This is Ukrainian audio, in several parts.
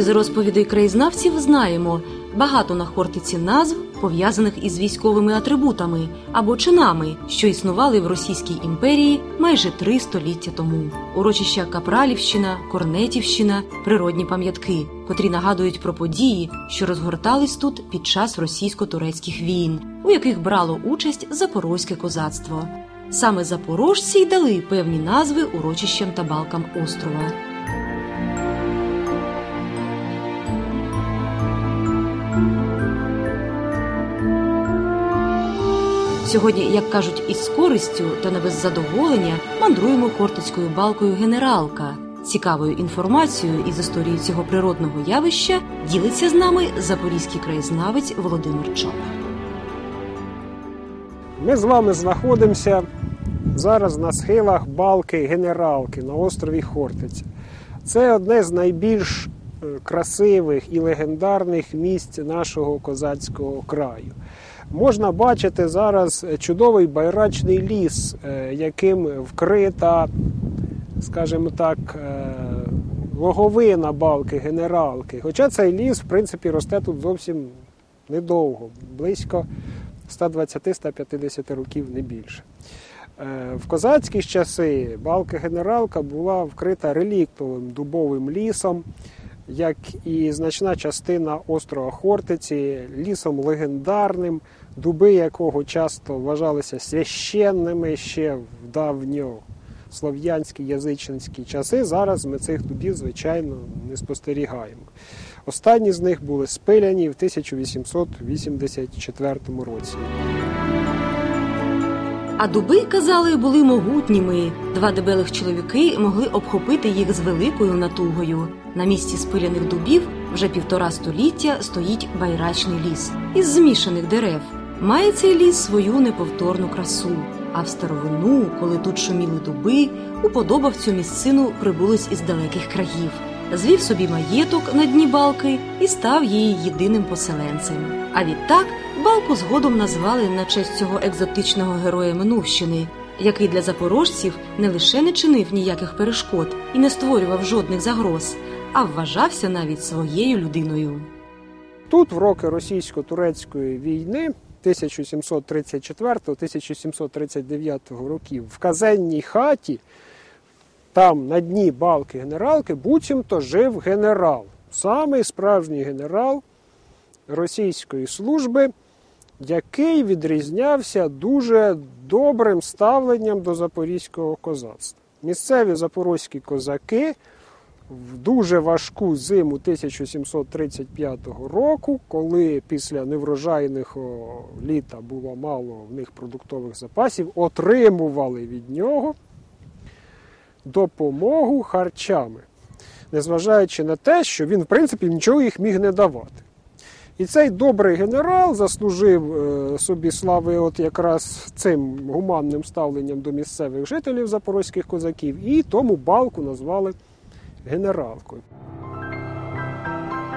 Із розповідей краєзнавців знаємо багато на Хортиці назв, пов'язаних із військовими атрибутами або чинами, що існували в Російській імперії майже три століття тому. Урочища Капралівщина, Корнетівщина, природні пам'ятки, котрі нагадують про події, що розгортались тут під час російсько-турецьких війн, у яких брало участь запорозьке козацтво. Саме запорожці й дали певні назви урочищам та балкам острова. Сьогодні, як кажуть, із користю та не без задоволення мандруємо хортицькою балкою генералка. Цікавою інформацією із історії цього природного явища ділиться з нами запорізький краєзнавець Володимир Чоп. Ми з вами знаходимося зараз на схилах балки Генералки на острові Хортиця. Це одне з найбільш е, красивих і легендарних місць нашого козацького краю. Можна бачити зараз чудовий байрачний ліс, е, яким вкрита, скажімо так, е, логовина балки генералки. Хоча цей ліс, в принципі, росте тут зовсім недовго, близько 120-150 років, не більше. Е, В козацькі часи балка генералка була вкрита реліктовим дубовим лісом, як і значна частина острова Хортиці, лісом легендарним, дуби якого часто вважалися священними ще в давньослов'янські язичницькі часи. Зараз ми цих дубів, звичайно, не спостерігаємо. Останні з них були спиляні в 1884 році. А дуби, казали, були могутніми. Два дебелих чоловіки могли обхопити їх з великою натугою. На місці спиляних дубів вже півтора століття стоїть байрачний ліс із змішаних дерев. Має цей ліс свою неповторну красу. А в старовину, коли тут шуміли дуби, уподобав цю місцину прибулись із далеких країв. Звів собі маєток на дні балки і став її єдиним поселенцем. А відтак балку згодом назвали на честь цього екзотичного героя Минувщини, який для запорожців не лише не чинив ніяких перешкод і не створював жодних загроз, а вважався навіть своєю людиною. Тут, в роки російсько-турецької війни 1734-1739 років, в казенній хаті, там на дні балки генералки, буцімто жив генерал, самий справжній генерал російської служби, який відрізнявся дуже добрим ставленням до запорізького козацтва. Місцеві запорозькі козаки в дуже важку зиму 1735 року, коли після неврожайного літа було мало в них продуктових запасів, отримували від нього допомогу харчами, незважаючи на те, що він, в принципі, нічого їх міг не давати. І цей добрий генерал заслужив е, собі слави от якраз цим гуманним ставленням до місцевих жителів запорозьких козаків, і тому балку назвали генералкою.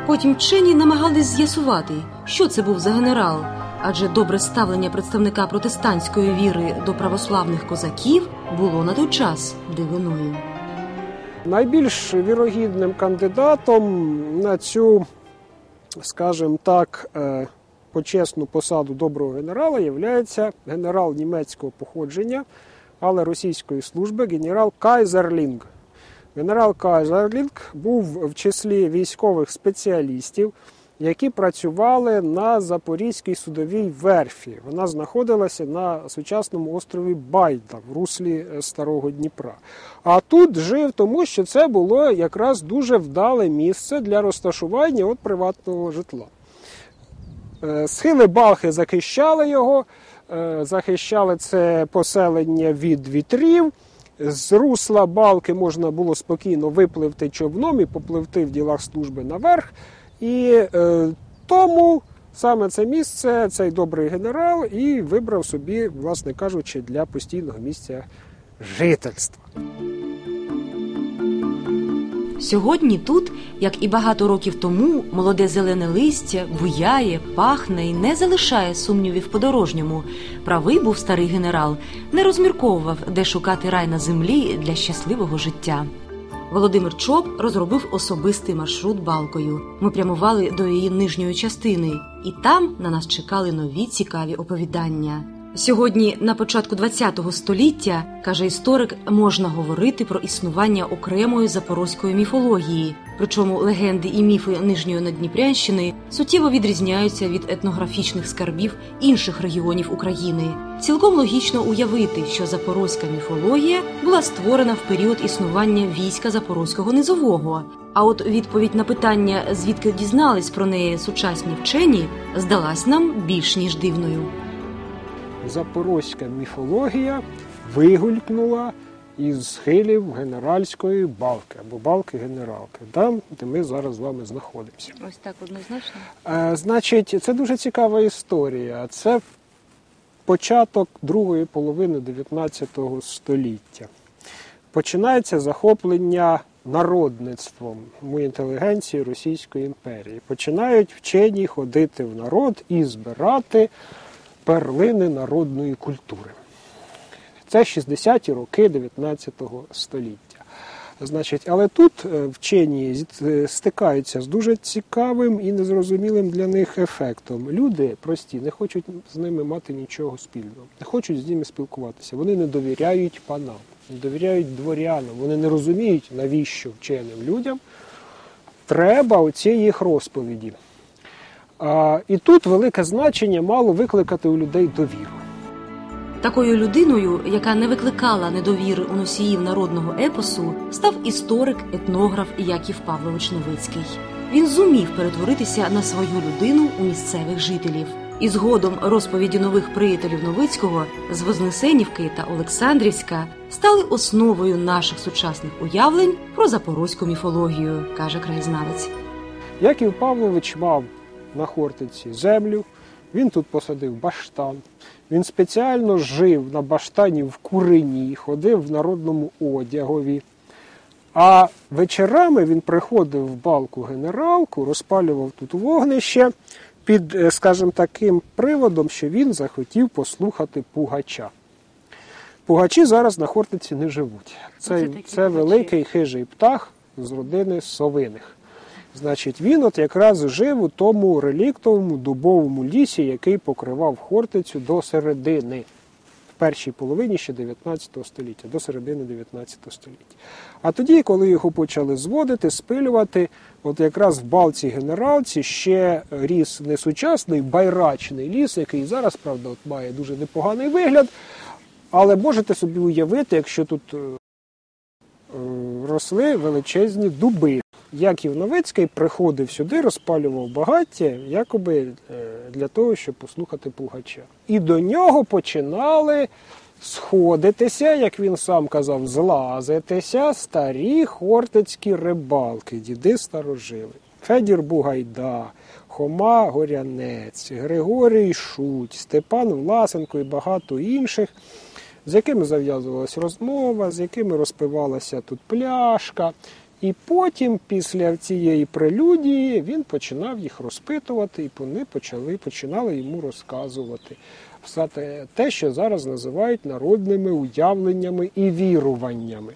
Потім вчені намагались з'ясувати, що це був за генерал, адже добре ставлення представника протестантської віри до православних козаків було на той час дивиною. Найбільш вірогідним кандидатом на цю, скажімо так, е, почесну посаду доброго генерала є генерал німецького походження, але російської служби генерал Кайзерлінг. Генерал Кайзерлінг був в числі військових спеціалістів, які працювали на Запорізькій судовій верфі. Вона знаходилася на сучасному острові Байда в руслі е, Старого Дніпра. А тут жив, тому що це було якраз дуже вдале місце для розташування от приватного житла. Е, схили Балхи захищали його, е, захищали це поселення від вітрів. З русла балки можна було спокійно випливти човном і попливти в ділах служби наверх. І е, тому саме це місце цей добрий генерал і вибрав собі, власне кажучи, для постійного місця жительства. Сьогодні тут, як і багато років тому, молоде зелене листя буяє, пахне і не залишає сумнівів подорожньому. Правий був старий генерал, не розмірковував, де шукати рай на землі для щасливого життя. Володимир Чоп розробив особистий маршрут балкою. Ми прямували до її нижньої частини, і там на нас чекали нові цікаві оповідання. Сьогодні, на початку ХХ століття, каже історик, можна говорити про існування окремої запорозької міфології. Причому легенди і міфи Нижньої Надніпрянщини суттєво відрізняються від етнографічних скарбів інших регіонів України. Цілком логічно уявити, що запорозька міфологія була створена в період існування війська Запорозького низового. А от відповідь на питання, звідки дізнались про неї сучасні вчені, здалась нам більш ніж дивною. Запорозька міфологія вигулькнула із схилів генеральської балки або балки генералки, там, де ми зараз з вами знаходимося. Ось так однозначно. Е, Значить, це дуже цікава історія. Це початок другої половини 19 століття. Починається захоплення народництвом інтелігенції Російської імперії. Починають вчені ходити в народ і збирати перлини народної культури. Це 60-ті роки 19 століття. Значить, але тут е, вчені е, стикаються з дуже цікавим і незрозумілим для них ефектом. Люди прості не хочуть з ними мати нічого спільного, не хочуть з ними спілкуватися. Вони не довіряють панам, не довіряють дворянам, вони не розуміють, навіщо вченим людям треба оці їх розповіді. І тут велике значення мало викликати у людей довіру. Такою людиною, яка не викликала недовіри у носіїв народного епосу, став історик, етнограф Яків Павлович Новицький. Він зумів перетворитися на свою людину у місцевих жителів. І згодом розповіді нових приятелів Новицького з Вознесенівки та Олександрівська стали основою наших сучасних уявлень про запорозьку міфологію, каже краєзнавець. Яків Павлович мав на Хортиці землю, він тут посадив баштан. Він спеціально жив на баштані в курині, ходив в народному одягові. А вечорами він приходив в балку генералку, розпалював тут вогнище під, е, скажімо, таким приводом, що він захотів послухати пугача. Пугачі зараз на Хортиці не живуть. Це, це великий хижий птах з родини совиних. Значить, він от якраз жив у тому реліктовому дубовому лісі, який покривав Хортицю до середини, в першій половині ще 19 століття, до середини 19 століття. А тоді, коли його почали зводити, спилювати, от якраз в балці генералці ще ріс не сучасний байрачний ліс, який зараз, правда, от має дуже непоганий вигляд. Але можете собі уявити, якщо тут е, росли величезні дуби. Яків Новицький приходив сюди, розпалював багаття, якоби е, для того, щоб послухати Пугача. І до нього починали сходитися, як він сам казав, злазитися старі хортицькі рибалки, діди старожили. Федір Бугайда, Хома Горянець, Григорій Шуть, Степан Власенко і багато інших з якими зав'язувалася розмова, з якими розпивалася тут пляшка. І потім, після цієї прелюдії, він починав їх розпитувати, і вони почали, починали йому розказувати все те, що зараз називають народними уявленнями і віруваннями.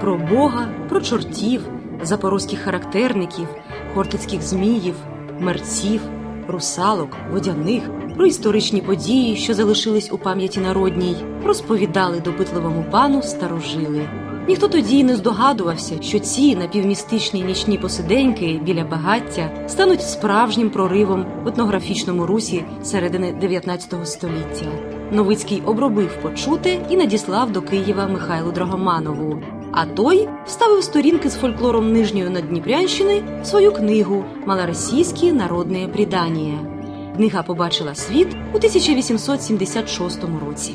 Про Бога, про чортів, запорозьких характерників, хортицьких зміїв, мерців, русалок, водяних, про історичні події, що залишились у пам'яті народній, розповідали допитливому пану старожили. Ніхто тоді й не здогадувався, що ці напівмістичні нічні посиденьки біля багаття стануть справжнім проривом в етнографічному русі середини 19 століття. Новицький обробив почуте і надіслав до Києва Михайлу Драгоманову. А той вставив сторінки з фольклором Нижньої Надніпрянщини свою книгу Малоросійські народні предання. Книга побачила світ у 1876 році.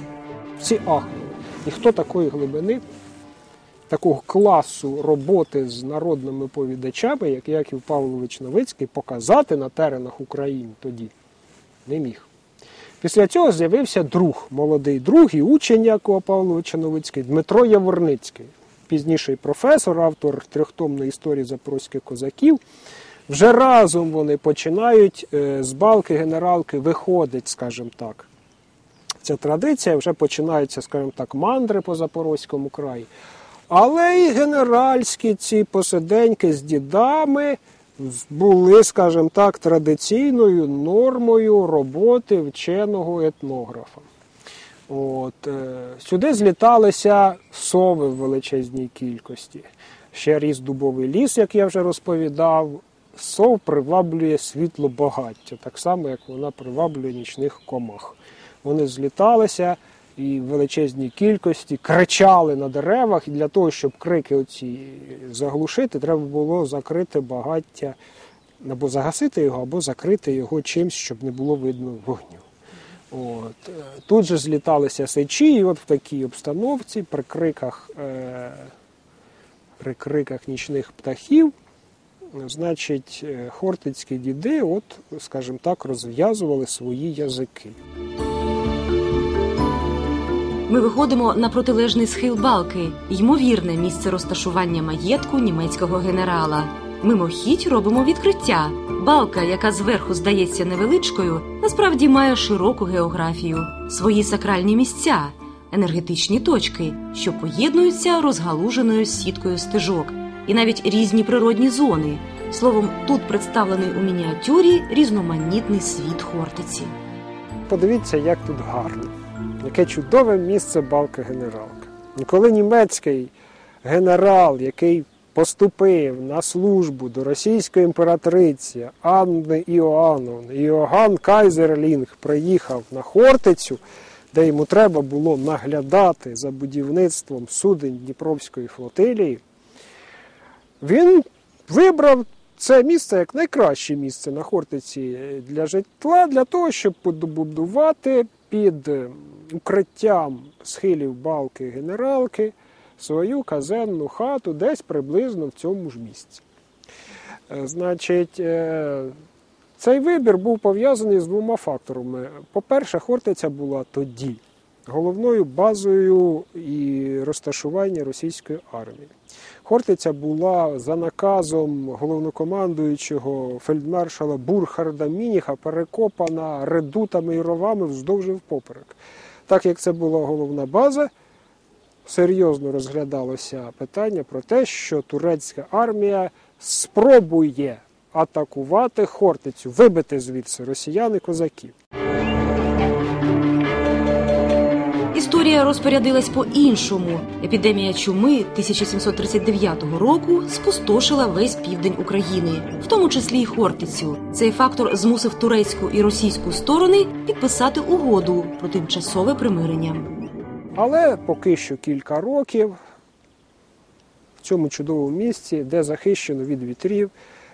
Всі ахнули. Ніхто такої глибини такого класу роботи з народними повідачами, як Яків Павлович Новицький, показати на теренах України тоді не міг. Після цього з'явився друг, молодий друг і учень Якова Павловича Новицький Дмитро Яворницький, пізніший професор, автор трьохтомної історії запорозьких козаків. Вже разом вони починають е, з балки генералки виходить, скажімо так. Ця традиція вже починаються, скажімо так, мандри по Запорозькому краї. Але і генеральські ці посиденьки з дідами були, скажімо так, традиційною нормою роботи вченого етнографа. От, е, Сюди зліталися сови в величезній кількості. Ще ріс дубовий ліс, як я вже розповідав. Сов приваблює світло багаття, так само, як вона приваблює нічних комах. Вони зліталися і в величезній кількості кричали на деревах, і для того, щоб крики оці заглушити, треба було закрити багаття, або загасити його, або закрити його чимось, щоб не було видно вогню. От. Тут же зліталися сечі, і от в такій обстановці, при криках, е, при криках нічних птахів, значить, е, хортицькі діди, от, скажімо так, розв'язували свої язики. Ми виходимо на протилежний схил балки, ймовірне місце розташування маєтку німецького генерала. Мимохідь робимо відкриття. Балка, яка зверху здається невеличкою, насправді має широку географію, свої сакральні місця, енергетичні точки, що поєднуються розгалуженою сіткою стежок, і навіть різні природні зони. Словом, тут представлений у мініатюрі різноманітний світ Хортиці. Подивіться, як тут гарно. Яке чудове місце балка генералка. І коли німецький генерал, який поступив на службу до російської імператриці Анни Іоанновни, Іоганн Кайзерлінг приїхав на Хортицю, де йому треба було наглядати за будівництвом суден Дніпровської флотилії, він вибрав це місце як найкраще місце на Хортиці для житла, для того, щоб побудувати під е, укриттям схилів балки генералки свою казенну хату десь приблизно в цьому ж місці. Е, Значить, е, цей вибір був пов'язаний з двома факторами. По-перше, Хортиця була тоді головною базою і розташування російської армії. Хортиця була за наказом головнокомандуючого фельдмаршала Бурхарда Мініха перекопана редутами і ровами вздовж і впоперек. Так як це була головна база, серйозно розглядалося питання про те, що турецька армія спробує атакувати Хортицю, вибити звідси росіян і козаків. Історія розпорядилась по-іншому. Епідемія чуми 1739 року спустошила весь південь України, в тому числі й Хортицю. Цей фактор змусив турецьку і російську сторони підписати угоду про тимчасове примирення. Але поки що кілька років в цьому чудовому місці, де захищено від вітрів,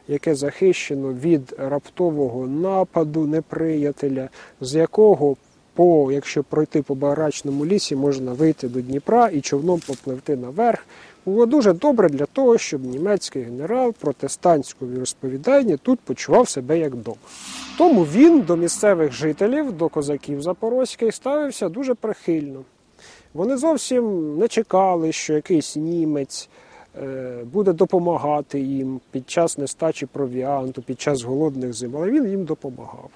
яке захищено від раптового нападу неприятеля, з якого по, якщо пройти по барачному лісі, можна вийти до Дніпра і човном попливти наверх. Було дуже добре для того, щоб німецький генерал протестантського віросповідання тут почував себе як вдома. Тому він до місцевих жителів, до козаків запорозьких ставився дуже прихильно. Вони зовсім не чекали, що якийсь німець е, буде допомагати їм під час нестачі провіанту, під час голодних зим, але він їм допомагав.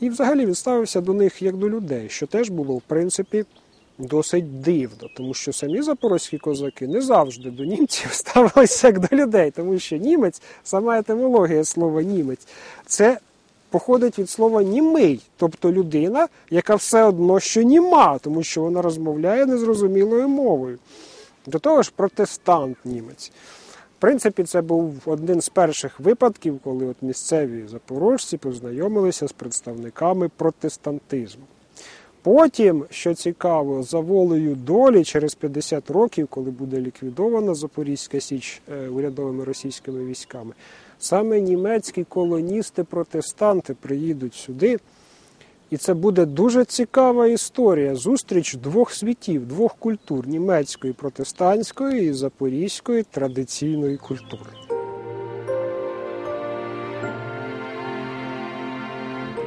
І взагалі він ставився до них як до людей, що теж було, в принципі, досить дивно, тому що самі запорозькі козаки не завжди до німців ставилися як до людей, тому що німець, сама етимологія слова німець, це походить від слова німий, тобто людина, яка все одно що німа, тому що вона розмовляє незрозумілою мовою. До того ж, протестант німець. Принципі, це був один з перших випадків, коли от місцеві запорожці познайомилися з представниками протестантизму. Потім, що цікаво, за волею долі, через 50 років, коли буде ліквідована Запорізька Січ е, урядовими російськими військами, саме німецькі колоністи-протестанти приїдуть сюди І це буде дуже цікава історія. Зустріч двох світів, двох культур німецької протестантської і запорізької традиційної культури.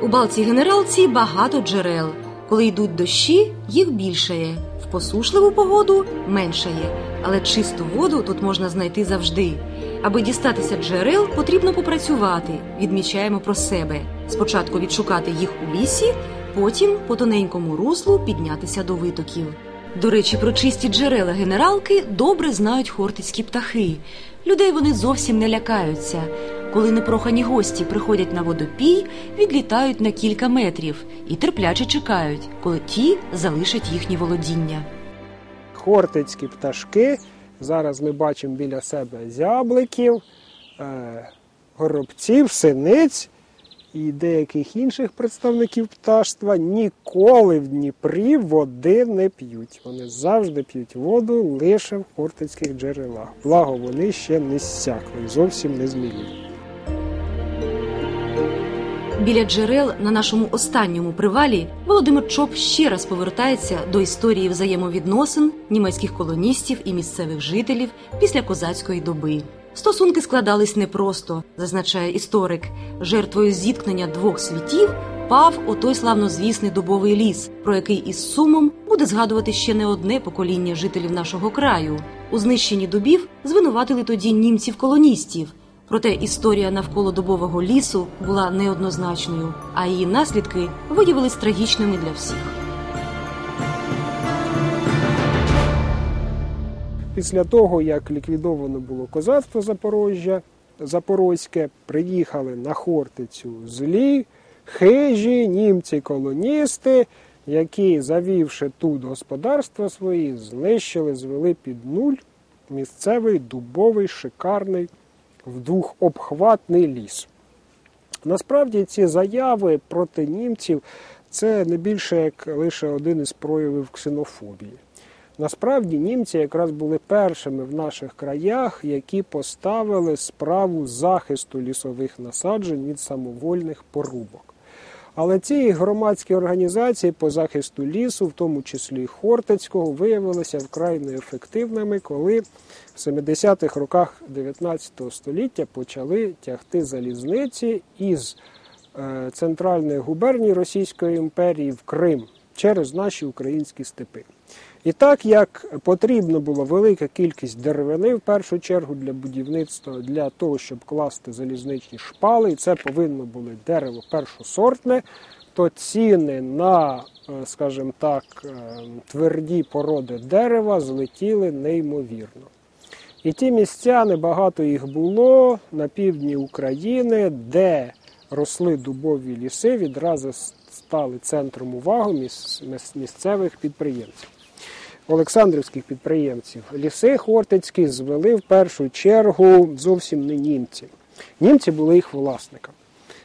У балці генералці багато джерел. Коли йдуть дощі, їх більшає. В посушливу погоду меншає. Але чисту воду тут можна знайти завжди. Аби дістатися джерел, потрібно попрацювати. Відмічаємо про себе. Спочатку відшукати їх у лісі, потім по тоненькому руслу піднятися до витоків. До речі, про чисті джерела генералки добре знають хортицькі птахи. Людей вони зовсім не лякаються. Коли непрохані гості приходять на водопій, відлітають на кілька метрів і терпляче чекають, коли ті залишать їхні володіння. Хортицькі пташки. Зараз ми бачимо біля себе зябликів, е, горобців, синиць і деяких інших представників пташства ніколи в Дніпрі води не п'ють. Вони завжди п'ють воду лише в хортицьких джерелах. Благо вони ще не сякли, зовсім не змінили. Біля джерел на нашому останньому привалі Володимир Чоп ще раз повертається до історії взаємовідносин німецьких колоністів і місцевих жителів після козацької доби. Стосунки складались непросто, зазначає історик. Жертвою зіткнення двох світів пав отой славнозвісний дубовий ліс, про який із сумом буде згадувати ще не одне покоління жителів нашого краю. У знищенні дубів звинуватили тоді німців-колоністів. Проте історія навколо дубового лісу була неоднозначною, а її наслідки виявились трагічними для всіх. Після того, як ліквідовано було козацтво Запорожжя, Запорозьке, приїхали на Хортицю злі, хижі, німці-колоністи, які, завівши тут господарства свої, знищили, звели під нуль місцевий дубовий шикарний вдвохобхватний ліс. Насправді ці заяви проти німців це не більше як лише один із проявів ксенофобії. Насправді німці якраз були першими в наших краях, які поставили справу захисту лісових насаджень від самовольних порубок. Але ці громадські організації по захисту лісу, в тому числі Хортицького, виявилися вкрай неефективними, коли в 70-х роках 19 століття почали тягти залізниці із е, центральної губернії Російської імперії в Крим через наші українські степи. І так як потрібна була велика кількість деревини, в першу чергу для будівництва, для того, щоб класти залізничні шпали, і це повинно було дерево першосортне, то ціни на, е, скажімо так, е, тверді породи дерева злетіли неймовірно. І ті місця, небагато їх було на півдні України, де росли дубові ліси, відразу стали центром уваги місцевих підприємців. Олександрівських підприємців. Ліси Хортицькі звели в першу чергу зовсім не німці. Німці були їх власниками.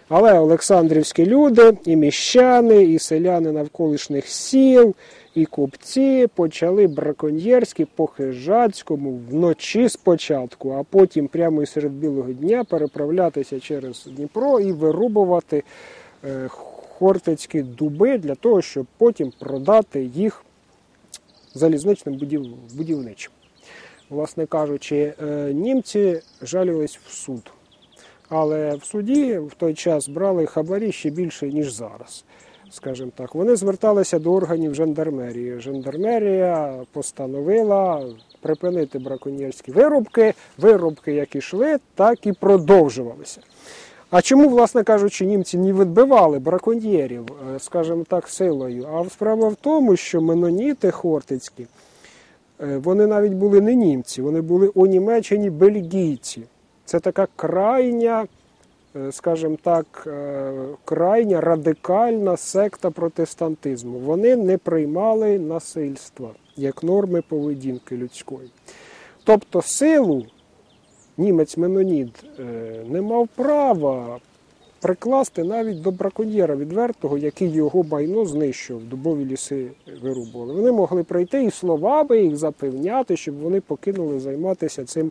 Але Олександрівські люди, і міщани, і селяни навколишніх сіл, і купці почали браконьєрські по хижацькому вночі спочатку, а потім прямо і серед білого дня переправлятися через Дніпро і вирубувати е, хортицькі дуби для того, щоб потім продати їх залізничним будівничим. Власне кажучи, е, німці жалілись в суд. Але в суді в той час брали хабарі ще більше, ніж зараз. Скажімо так, вони зверталися до органів жандармерії. Жандармерія постановила припинити браконьєрські вирубки. Вирубки як ішли, так і продовжувалися. А чому, власне кажучи, німці не відбивали браконьєрів, е, скажімо так, силою? А справа в тому, що меноніти хортицькі, е, вони навіть були не німці, вони були у Німеччині бельгійці. Це така крайня, е, скажімо так, крайня радикальна секта протестантизму. Вони не приймали насильства як норми поведінки людської. Тобто силу німець Менонід е, не мав права прикласти навіть до браконьєра відвертого, який його майно знищував, дубові ліси вирубували. Вони могли прийти і словами їх запевняти, щоб вони покинули займатися цим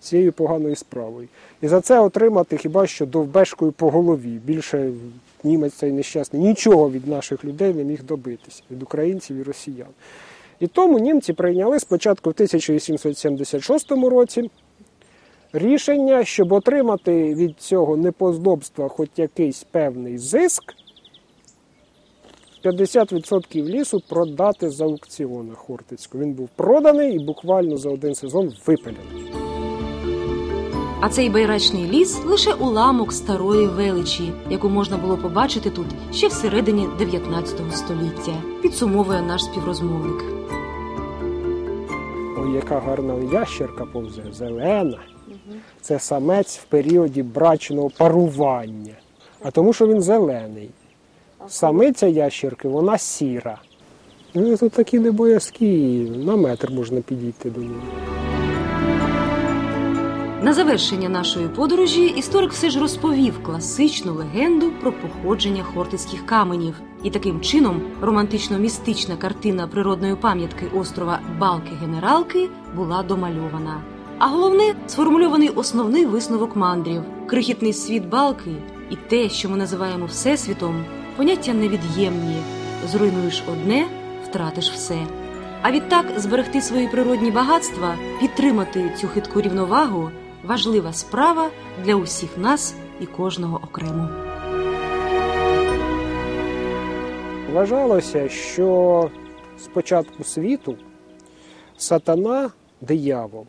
цією поганою справою. І за це отримати хіба що довбешкою по голові. Більше німець цей нещасний нічого від наших людей не міг добитися, від українців і росіян. І тому німці прийняли спочатку в 1876 році рішення, щоб отримати від цього непоздобства хоч якийсь певний зиск, 50% лісу продати з аукціона Хортицьку. Він був проданий і буквально за один сезон випилений. А цей байрачний ліс лише уламок старої величі, яку можна було побачити тут ще всередині 19 століття, підсумовує наш співрозмовник. Яка гарна ящерка повзе, зелена. Це самець в періоді брачного парування. А тому, що він зелений. Самиця ящерки, вона сіра. Ну, тут такі небоязкі, на метр можна підійти до нього. На завершення нашої подорожі історик все ж розповів класичну легенду про походження хортицьких каменів, і таким чином романтично-містична картина природної пам'ятки острова Балки-Генералки була домальована. А головне сформульований основний висновок мандрів: крихітний світ балки і те, що ми називаємо всесвітом, поняття невід'ємні. Зруйнуєш одне, втратиш все. А відтак зберегти свої природні багатства, підтримати цю хитку рівновагу важлива справа для усіх нас і кожного окремо. Вважалося, що з початку світу сатана, диявол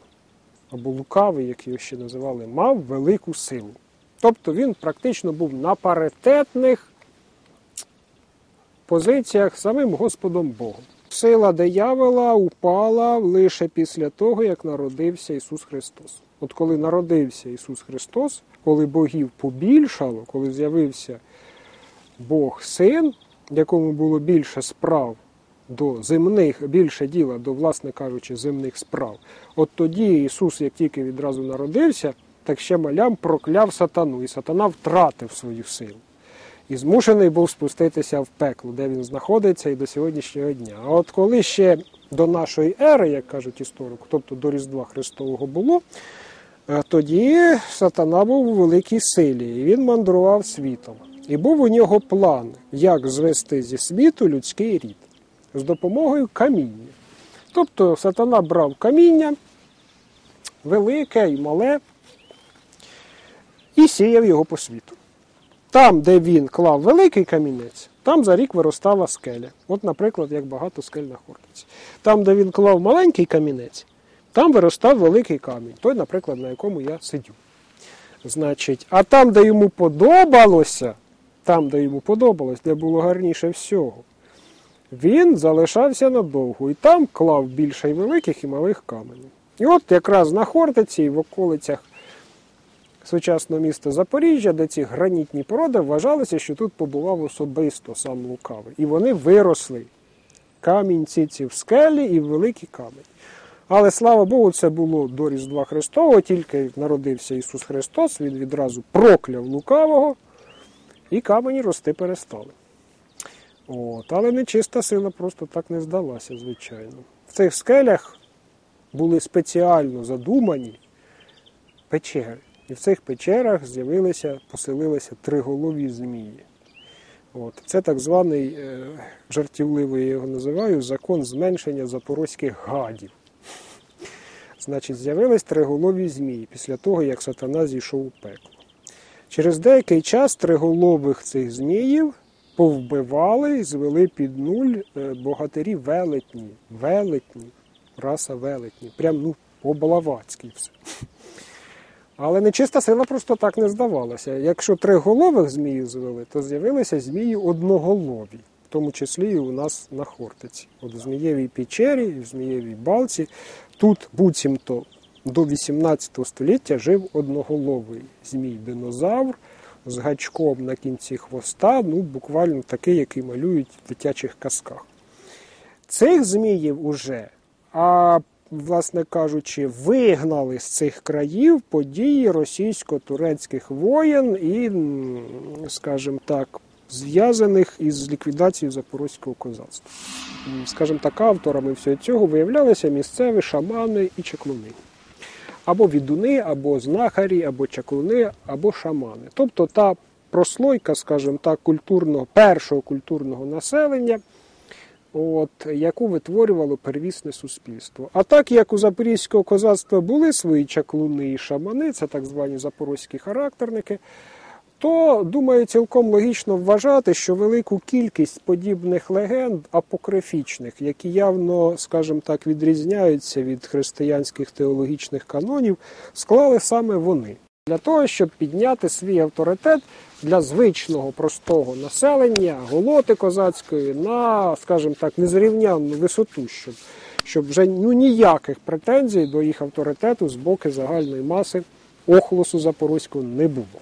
або лукавий, як його ще називали, мав велику силу. Тобто він практично був на паритетних позиціях самим Господом Богом. Сила диявола упала лише після того, як народився Ісус Христос. От коли народився Ісус Христос, коли богів побільшало, коли з'явився Бог Син, якому було більше справ до земних, більше діла до, власне кажучи, земних справ. От тоді Ісус, як тільки відразу народився, так ще малям прокляв сатану, і сатана втратив свою силу. І змушений був спуститися в пекло, де він знаходиться і до сьогоднішнього дня. А от коли ще до нашої ери, як кажуть історики, тобто до Різдва Христового було, тоді сатана був у великій силі, і він мандрував світом. І був у нього план, як звести зі світу людський рід з допомогою каміння. Тобто сатана брав каміння, велике і мале, і сіяв його по світу. Там, де він клав великий камінець, там за рік виростала скеля. От, наприклад, як багато скель на Хортиці. Там, де він клав маленький камінець, там виростав великий камінь, той, наприклад, на якому я сидю. Значить, а там, де йому подобалося, там, де йому подобалось, де було гарніше всього, він залишався надовго і там клав більше і великих і малих каменів. І от якраз на Хортиці і в околицях сучасного міста Запоріжжя, де ці гранітні породи вважалося, що тут побував особисто сам Лукавий. І вони виросли. Камінці ці в скелі і в великий камінь. Але слава Богу, це було до Різдва Христового, тільки народився Ісус Христос, Він відразу прокляв лукавого, і камені рости перестали. От, Але нечиста сила просто так не здалася, звичайно. В цих скелях були спеціально задумані печери. І в цих печерах з'явилися, поселилися триголові змії. От. Це так званий, е, жартівливо я його називаю, закон зменшення запорозьких гадів. Значить, з'явились триголові змії після того, як сатана зійшов у пекло. Через деякий час триголових цих зміїв повбивали і звели під нуль е, богатирі велетні, велетні, раса велетні. Прям ну, по-балавацьки все. Але нечиста сила просто так не здавалася. Якщо триголових зміїв звели, то з'явилися змії одноголові, в тому числі і у нас на Хортиці. От в Змієвій печері, в Змієвій балці. Тут буцімто до 18 століття жив одноголовий змій-динозавр з гачком на кінці хвоста, ну буквально такий, який малюють в дитячих казках. Цих зміїв уже, а власне кажучи, вигнали з цих країв події російсько-турецьких воєн і, скажімо так, зв'язаних із ліквідацією запорозького козацтва. Скажімо так, авторами всього цього виявлялися місцеві шамани і чаклуни. Або відуни, або знахарі, або чаклуни, або шамани. Тобто та прослойка, скажімо так, культурного, першого культурного населення, от, яку витворювало первісне суспільство. А так як у запорізького козацтва були свої чаклуни і шамани, це так звані запорозькі характерники, то думаю, цілком логічно вважати, що велику кількість подібних легенд апокрифічних, які явно, скажімо так, відрізняються від християнських теологічних канонів, склали саме вони для того, щоб підняти свій авторитет для звичного простого населення, голоти козацької на, скажімо так, незрівнянну висоту, щоб, щоб вже ну, ніяких претензій до їх авторитету з боку загальної маси охлосу запорозького не було.